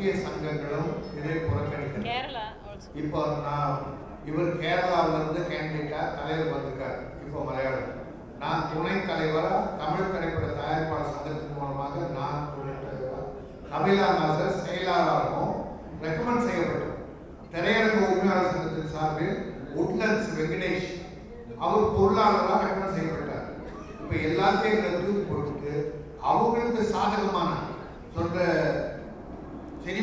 முக்கிய சங்கங்களும் இதை புறக்கணிக்கிறது. இப்போ நான் இவர் கேரளாவுல இருந்து கேண்டிடேட்டா தலைவர் வந்திருக்கார் இப்போ மலையாளம். நான் துணை தலைவரா தமிழ் திரைப்பட தயாரிப்பாளர் சங்கத்தின் மூலமாக நான் துணை தலைவரா? கபிலா நாசர் செயலாளராகவும் ரெக்கமெண்ட் செய்யப்பட்டோம் திரையரங்கு உரிமையாளர் சங்கத்தின் சார்பில் உட்லண்ட்ஸ் வெங்கடேஷ் அவர் பொருளாளராக ரெக்கமெண்ட் செய்யப்பட்டார். இப்போ எல்லாத்தையும் தூக்கி போட்டுட்டு அவங்களுக்கு சாதகமான சொல்ற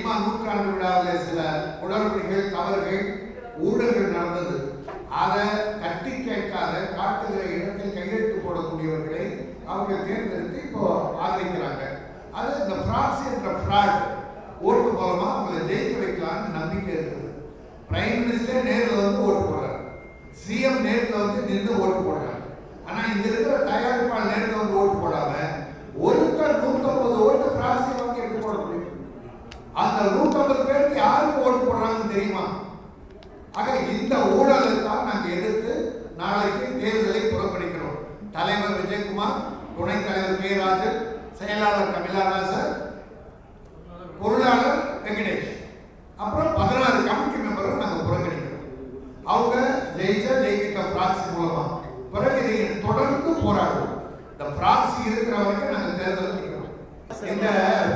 சினிமா நூற்றாண்டு விழாவில் சில குளறுபடிகள் தவறுகள் ஊழல்கள் நடந்தது. அதை தட்டி கேட்காத காட்டுகிற இடத்தில் கையெழுத்து போடக்கூடியவர்களை அவங்க தேர்ந்தெடுத்து இப்போ ஆதரிக்கிறாங்க. அது இந்த ஃப்ராட்ஸ் என்ற ஃப்ராட் ஓட்டு மூலமா அவங்களை ஜெயிக்க வைக்கலாம்னு நம்பிக்கை இருக்குது பிரைம் மினிஸ்டர் நேரில் வந்து ஓட்டு போடுறாரு. சிஎம் நேரில் வந்து நின்று ஓட்டு போடுறாங்க ஆனால் இங்க இருக்கிற தயாரிப்பாளர் நேரில் வந்து ஓட்டு போடாம ஒருத்தர் நூற்றம்பது ஓட்டு பிராட்சி வந்து அந்த நூற்றம்பது பேருக்கு யாருக்கு ஓட்டு போடுறாங்கன்னு தெரியுமா? ஆக இந்த ஊழலை தான் நாங்கள் எதிர்த்து நாளைக்கு தேர்தலை புறக்கணிக்கிறோம். தலைவர் விஜயகுமார் துணைத் தலைவர் கே ராஜன் செயலாளர் கபிலாதாசர் பொருளாளர் வெங்கடேஷ் அப்புறம் பதினாறு கமிட்டி மெம்பரை நாங்கள் புறக்கணிக்கிறோம் அவங்க ஜெயிச்சா ஜெயிக்கிட்ட பிராக்சி மூலமா பிறகு இதை தொடர்ந்து போராடுவோம் இந்த பிராக்சி இருக்கிற வரைக்கும் நாங்கள் தேர்தல் நிற்கிறோம் இந்த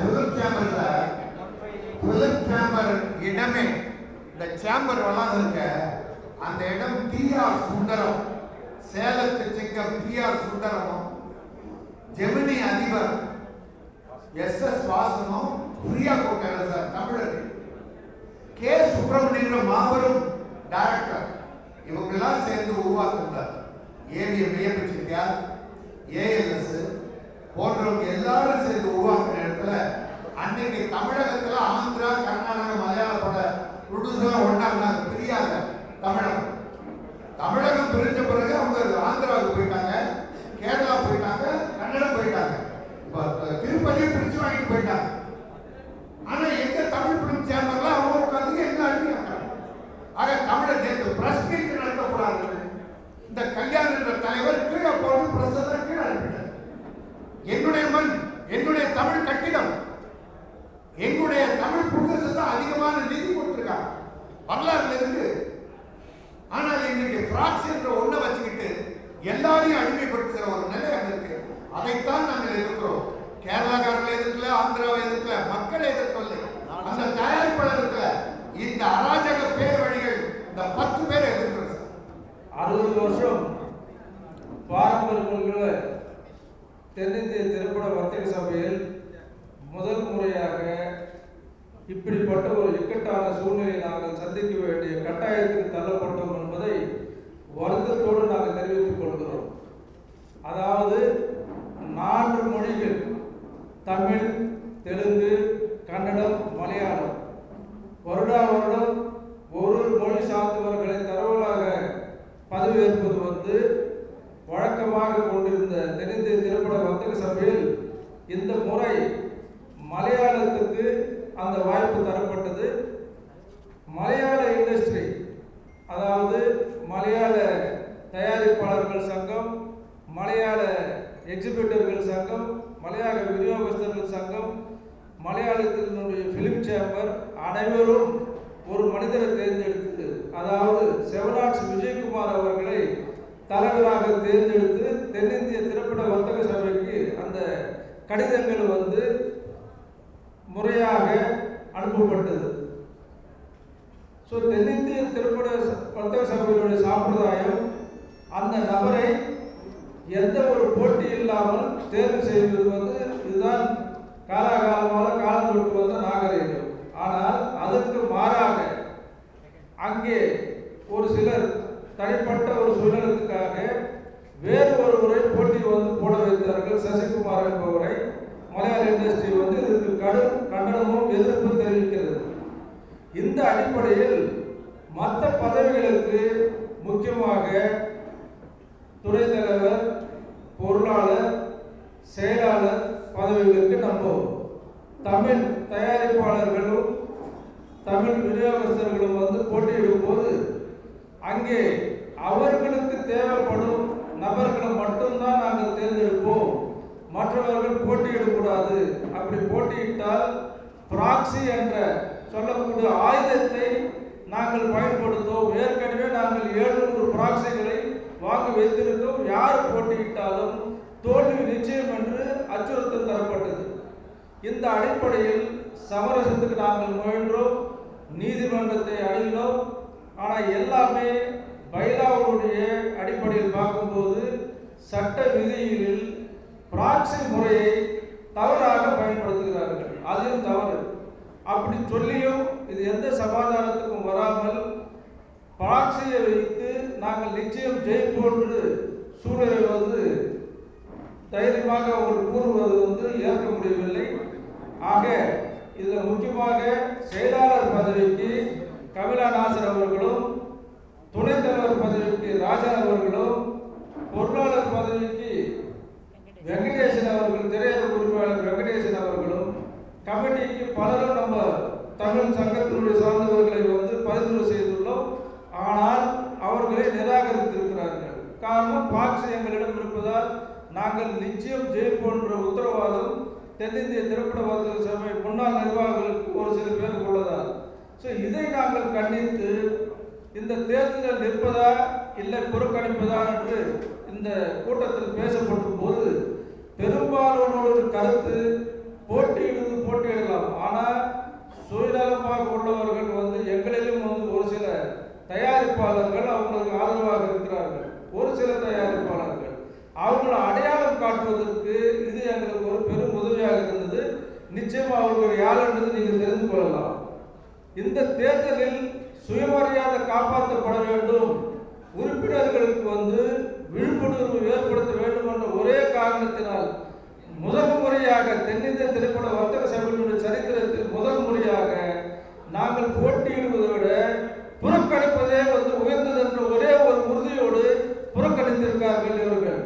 முதல் சேம்பர்ல முதல் சேம்பர் இடமே இந்த சேம்பர் வளம் இருக்க அந்த இடம் பி ஆர் சுந்தரம். சேலத்து சிங்கம் பி ஆர் சுந்தரமும் ஜெமினி அதிபர் எஸ் எஸ் வாசனும் பிரியா கோட்டையில சார் தமிழர். கே. சுப்பிரமணியன் மாபெரும் டைரக்டர் இவங்கெல்லாம் சேர்ந்து உருவாக்குறார் ஏவிஎம் வியப்பு ஏஎல்எஸ். போன்றவங்க எல்லாரும் சேர்ந்து உருவாக்குற இடத்துல அன்னைக்கு தமிழகத்துல ஆந்திரா கர்நாடகா மலையாள பட ப்ரொடியூசர்லாம் ஒன்றா இருந்தாங்க பிரியாத தமிழகம் பிரிஞ்ச பிறகு அவங்க ஆந்திராவுக்கு போயிட்டாங்க கேரளா போயிட்டாங்க கன்னடம் போயிட்டாங்க. இப்ப திருப்பதியை பிரிச்சு வாங்கிட்டு போயிட்டாங்க. ஆனா எங்க தமிழ் பிரிஞ்சு சேர்ந்தாங்களோ அவங்க உட்காந்து என்ன அடிமையாக்குறாங்க ஆக தமிழை நேற்று பிரஸ் மீட் நடத்தக்கூடாது இந்த கல்யாண தலைவர் கீழே போட்டு பிரஸ் தான் கீழே அனுப்பிட்டார் என்னுடைய மண் என்னுடைய தமிழ் கட்டிடம் எங்களுடைய தமிழ் ப்ரொடியூசர் தான் அதிகமான நிதி கொடுத்துருக்காங்க வரலாறுல இருக்கு ஆனால் இன்னைக்கு பிராக்ஸ் என்ற ஒண்ணை வச்சுக்கிட்டு எல்லாரையும் அடிமைப்படுத்துகிற ஒரு நிலை அங்க இருக்கு அதைத்தான் நாங்கள் எதிர்க்கிறோம். கேரளாக்காரர்களை எதிர்க்கல ஆந்திராவை எதிர்க்கல மக்களை எதிர்க்கவில்லை. அந்த தயாரிப்பாளர்கள் இருக்கல. இந்த அராஜக பேர் வழிகள் இந்த பத்து பேரை எதிர்க்கிறது. அறுபது வருஷம் பாரம்பரியமுள்ள தென்னிந்திய திரைப்பட வர்த்தக சபையில் முதல் முறையாக இப்படிப்பட்ட ஒரு இக்கட்டான வழக்கமாக கொண்டிருந்த தென்னிந்திய திரைப்பட வர்த்தக சபையில் இந்த முறை மலையாளத்துக்கு அந்த வாய்ப்பு தரப்பட்டது. மலையாள இண்டஸ்ட்ரி அதாவது மலையாள தயாரிப்பாளர்கள் சங்கம் மலையாள எக்ஸிபிட்டர்கள் சங்கம் மலையாள விநியோகஸ்தர்கள் சங்கம் மலையாளத்தினுடைய ஃபிலிம் சேம்பர் அனைவரும் ஒரு மனிதரை தேர்ந்தெடுத்து அதாவது செவனாட்ஸ் விஜயகுமார் அவர்களை தலைவராக தேர்ந்தெடுத்து தென்னிந்திய திரைப்பட வர்த்தக சபைக்கு அந்த கடிதங்கள் வந்து முறையாக அனுப்பப்பட்டது. ஸோ தென்னிந்திய திரைப்பட வர்த்தக சபையினுடைய சாம்பிரதாயம் அந்த நபரை எந்த ஒரு போட்டி இல்லாமல் தேர்வு செய்வது வந்து இதுதான் காலாகாலமாக காலம் கொண்டு வந்த நாகரீகம். ஆனால் அதற்கு மாறாக அங்கே ஒரு சிலர் தனிப்பட்ட ஒரு சுயநலத்துக்காக வேறு ஒருவரை போட்டி வந்து போட வைத்தார்கள் சசிகுமார் என்பவரை. மலையாள இண்டஸ்ட்ரி வந்து இதற்கு கடும் கண்டனமும் எதிர்ப்பும் தெரிவிக்கிறது. இந்த அடிப்படையில் மற்ற பதவிகளுக்கு முக்கியமாக துணைத் தலைவர் பொருளாளர் செயலாளர் பதவிகளுக்கு நம்ம தமிழ் தயாரிப்பாளர்களும் தமிழ் விநியோகஸ்தர்களும் வந்து போட்டியிடும் போது அங்கே அவர்களுக்கு தேவைப்படும் நபர்களை மட்டும்தான் நாங்கள் தேர்ந்தெடுப்போம். மற்றவர்கள் போட்டியிடக்கூடாது. அப்படி போட்டியிட்டால் பிராக்சி என்ற சொல்லக்கூடிய ஆயுதத்தை நாங்கள் பயன்படுத்தோம் ஏற்கனவே நாங்கள் எழுநூறு பிராக்சிகளை வாங்கி வைத்திருந்தோம் யார் போட்டியிட்டாலும் தோல்வி நிச்சயம் என்று அச்சுறுத்தல் தரப்பட்டது. இந்த அடிப்படையில் சமரசத்துக்கு நாங்கள் முயன்றோம். நீதிமன்றத்தை அணுகினோம். ஆனால் எல்லாமே பைலாவுடைய அடிப்படையில் பார்க்கும்போது சட்ட விதிகளில் பிராக்சி முறையை தவறாக பயன்படுத்துகிறார்கள். அதுவும் தவறு. அப்படி சொல்லியும் இது எந்த சமாதானத்துக்கும் வராமல் பிராக்சியை வைத்து நாங்கள் நிச்சயம் ஜெயிப்போன்று சூழ்நிலை வந்து தைரியமாக அவர் கூறுவது வந்து ஏற்க முடியவில்லை. ஆக இதில் முக்கியமாக செயலாளர் பதவிக்கு கபிலா நாசர் அவர்களும் துணைத் தலைவர் பதவிக்கு ராஜா அவர்களும் பொருளாளர் பதவிக்கு வெங்கடேசன் அவர்கள் திரையரங்க உரிமையாளர் வெங்கடேசன் அவர்களும் கமிட்டிக்கு பலரும் நம்ம தமிழ் சங்கத்தினுடைய சார்ந்தவர்களை வந்து பரிந்துரை செய்துள்ளோம். ஆனால் அவர்களை நிராகரித்திருக்கிறார்கள். காரணம் பாக்ஸ் எங்களிடம் இருப்பதால் நாங்கள் நிச்சயம் ஜெயிப்போன்ற உத்தரவாதம் தென்னிந்திய திரைப்பட வர்த்தக சபை முன்னாள் நிர்வாகிகளுக்கு ஒரு சில பேருக்கு உள்ளதால். ஸோ இதை நாங்கள் கண்டித்து இந்த தேர்தலில் நிற்பதா இல்லை புறக்கணிப்பதா என்று இந்த கூட்டத்தில் பேசப்படும் போது பெரும்பாலானோட கருத்து போட்டியிடுவது போட்டியிடலாம். ஆனால் சுயநலமாக உள்ளவர்கள் வந்து எங்களிலும் வந்து ஒரு சில தயாரிப்பாளர்கள் அவங்களுக்கு ஆதரவாக இருக்கிறார்கள். ஒரு சில தயாரிப்பாளர்கள். அவங்கள அடையாளம் காட்டுவதற்கு இது எங்களுக்கு ஒரு பெரும் உதவியாக இருந்தது. நிச்சயமாக அவர்கள் யார் என்றது நீங்கள் தெரிந்து கொள்ளலாம். இந்த தேர்தலில் சுயமரியாதை காப்பாற்றப்பட வேண்டும். உறுப்பினர்களுக்கு வந்து விழிப்புணர்வு ஏற்படுத்த வேண்டும் என்ற ஒரே காரணத்தினால் முதல் முறையாக தென்னிந்திய திரைப்பட வர்த்தக சபையினுடைய சரித்திரத்தில் முதல் முறையாக நாங்கள் போட்டியிடுவதை விட புறக்கணிப்பதே வந்து உயர்ந்தது என்ற ஒரே ஒரு உறுதியோடு புறக்கணித்திருக்கார்கள் இவர்கள்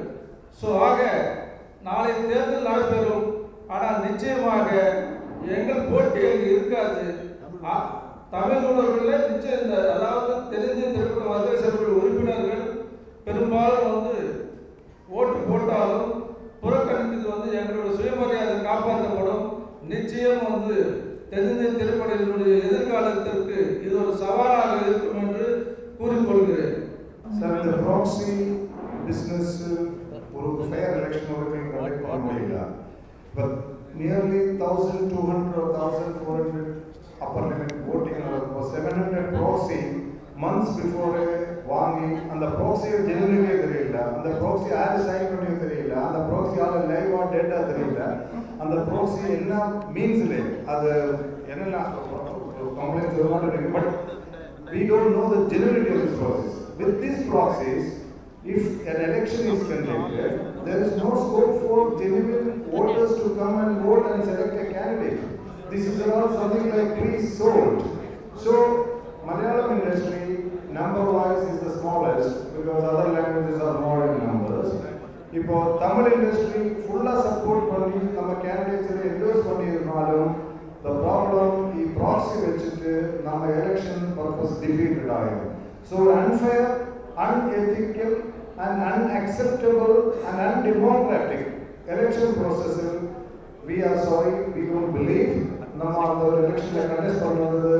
ஸோ ஆக நாளை தேர்தல் நடைபெறும். ஆனால் நிச்சயமாக எங்கள் போட்டி அங்கு இருக்காது. தமிழ் உணர்வுகளில் நிச்சயம் இந்த அதாவது தென்னிந்திய திரைப்பட வர்த்தக சபையுடைய உறுப்பினர்கள் பெரும்பாலும் வந்து ஓட்டு போட்டாலும் புறக்கணித்தது வந்து எங்களுடைய சுயமரியாதை காப்பாற்றப்படும் நிச்சயம் வந்து தென்னிந்திய திரைப்படங்களுடைய எதிர்காலத்திற்கு இது ஒரு சவாலாக இருக்கும் என்று கூறிக்கொள்கிறேன். சார் இந்த ப்ராக்ஸி பிஸ்னஸ் ஒரு ஃபேர் எலெக்ஷன் வரைக்கும் இப்போ nearly thousand two hundred months before வாங்கி அந்த ப்ராக்ஸியை ஜெனுவினே தெரியல அந்த ப்ராக்ஸி யார் சைன் பண்ணியும் தெரியல அந்த ப்ராக்ஸி யார் லைவா டேட்டா தெரியல அந்த ப்ராக்ஸி என்ன மீன்ஸ்ல அது என்னெல்லாம் கம்ப்ளைண்ட்ஸ் வருமானம் but we don't know the genuinity of this process. With these proxies, if an election is conducted, there is no scope for genuine voters to come and vote and select a candidate. This is all something like pre-sold. So, Malayalam industry, number-wise is the smallest because other languages are more in numbers. இப்போ Tamil industry ஃபுல்லாக support பண்ணி நம்ம கேண்டிடேட்ஸில் encourage பண்ணியிருந்தாலும் the problem E proxy வச்சுட்டு நம்ம election purpose defeated ஆகும் so unfair unethical and unacceptable and undemocratic election ப்ராசஸில் we are sorry we don't believe நம்ம அந்த ஒரு எலெக்ஷனில் கண்டெஸ்ட் பண்ணுறது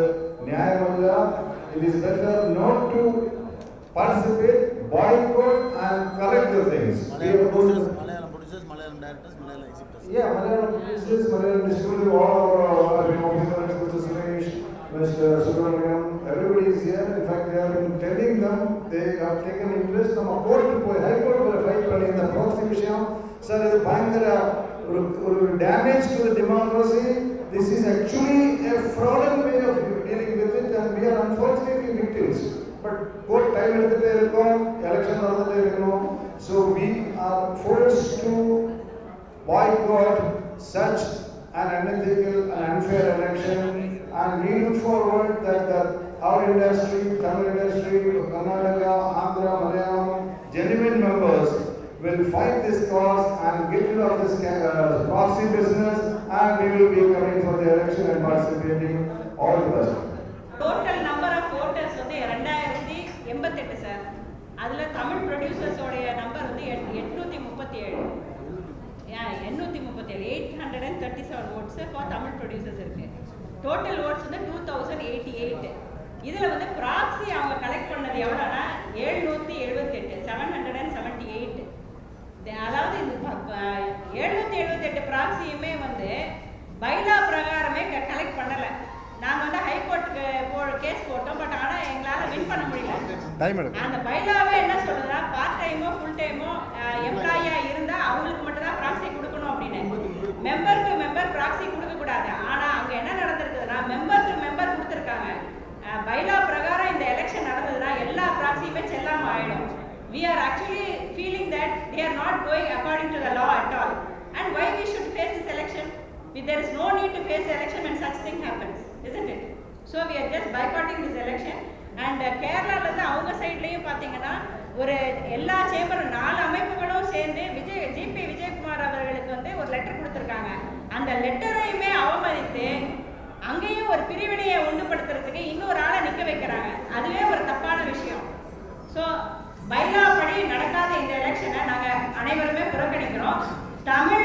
நியாயமல்ல it is better not to participate boycott and correct the things we Malayalam are going producers, to Malayalam producers, Malayalam directors, Malayalam executives. Yeah, Malayalam producers, Malayalam distributor, all our, uh, you know, Mr. Mr. Suresh, Mr. Subramaniam, everybody is here. In fact, they have been telling them, they have taken interest. நம்ம court போய் high court போய் fight பண்ணி இந்த proxy விஷயம் sir இது பயங்கர ஒரு ஒரு damage to the democracy this is actually but court time எடுத்துட்டே இருக்கோம் எலெக்ஷன் நடந்துட்டே இருக்கணும் so we are force to boycott such an unethical and unfair election and we look forward that, that our industry, Tamil industry, Karnataka, Andhra, Malayalam, genuine members will fight this cause and get rid of this uh, proxy business and we will be coming for the election and participating all the best. எண்பத்தெட்டு sir அதில் Tamil ப்ரொடியூசர்ஸோடைய number வந்து எட் எட்நூற்றி முப்பத்தி ஏழு எண்ணூற்றி முப்பத்தி ஏழு eight hundred and thirty seven votes for Tamil producers இருக்குது டோட்டல் ஓட்ஸ் வந்து டூ தௌசண்ட் எயிட்டி எயிட் இதில் வந்து ப்ராக்ஸி அவங்க கலெக்ட் பண்ணது எவ்வளோனா எழுநூற்றி எழுபத்தெட்டு seven hundred and seventy eight அதாவது இந்த எழுநூற்றி எழுபத்தெட்டு ப்ராக்ஸியுமே வந்து பைலா பிரகாரமே கலெக்ட் பண்ணலை. நாங்கள் வந்து ஹைகோர்ட்டுக்கு போ கேஸ் போட்டோம் பட் ஆனால் வின் பண்ண முடியல டைம் எடுக்கும் அந்த பைலாவே என்ன சொல்லுதுன்னா பார்ட் டைமோ ஃபுல் டைமோ எம்ப்ளாயியா இருந்தா அவங்களுக்கு மட்டும் தான் ப்ராக்ஸி கொடுக்கணும் அப்படின்னு மெம்பர் டு மெம்பர் ப்ராக்ஸி கொடுக்க கூடாது ஆனா அங்க என்ன நடந்திருக்குதுன்னா மெம்பர் டு மெம்பர் கொடுத்துருக்காங்க பைலா பிரகாரம் இந்த எலெக்ஷன் நடந்ததுன்னா எல்லா ப்ராக்ஸியுமே செல்லாம ஆயிடும் we are actually feeling that they are not going according to the law at all and why we should face this election if there is no need to face the election when such thing happens isn't it so we are just boycotting this election and கேரளால இருந்து அவங்க சைட்லேயும் பார்த்தீங்கன்னா ஒரு எல்லா சேம்பரும் நாலு அமைப்புகளும் சேர்ந்து விஜய் ஜிபி விஜயகுமார் அவர்களுக்கு வந்து ஒரு லெட்டர் கொடுத்துருக்காங்க. அந்த லெட்டரையுமே அவமதித்து அங்கேயும் ஒரு பிரிவினையை உண்டுபடுத்துறதுக்கு இன்னொரு ஆளை நிற்க வைக்கிறாங்க. அதுவே ஒரு தப்பான விஷயம். ஸோ பைலா படி நடக்காத இந்த எலெக்ஷனை நாங்கள் அனைவருமே புறக்கணிக்கிறோம். தமிழ்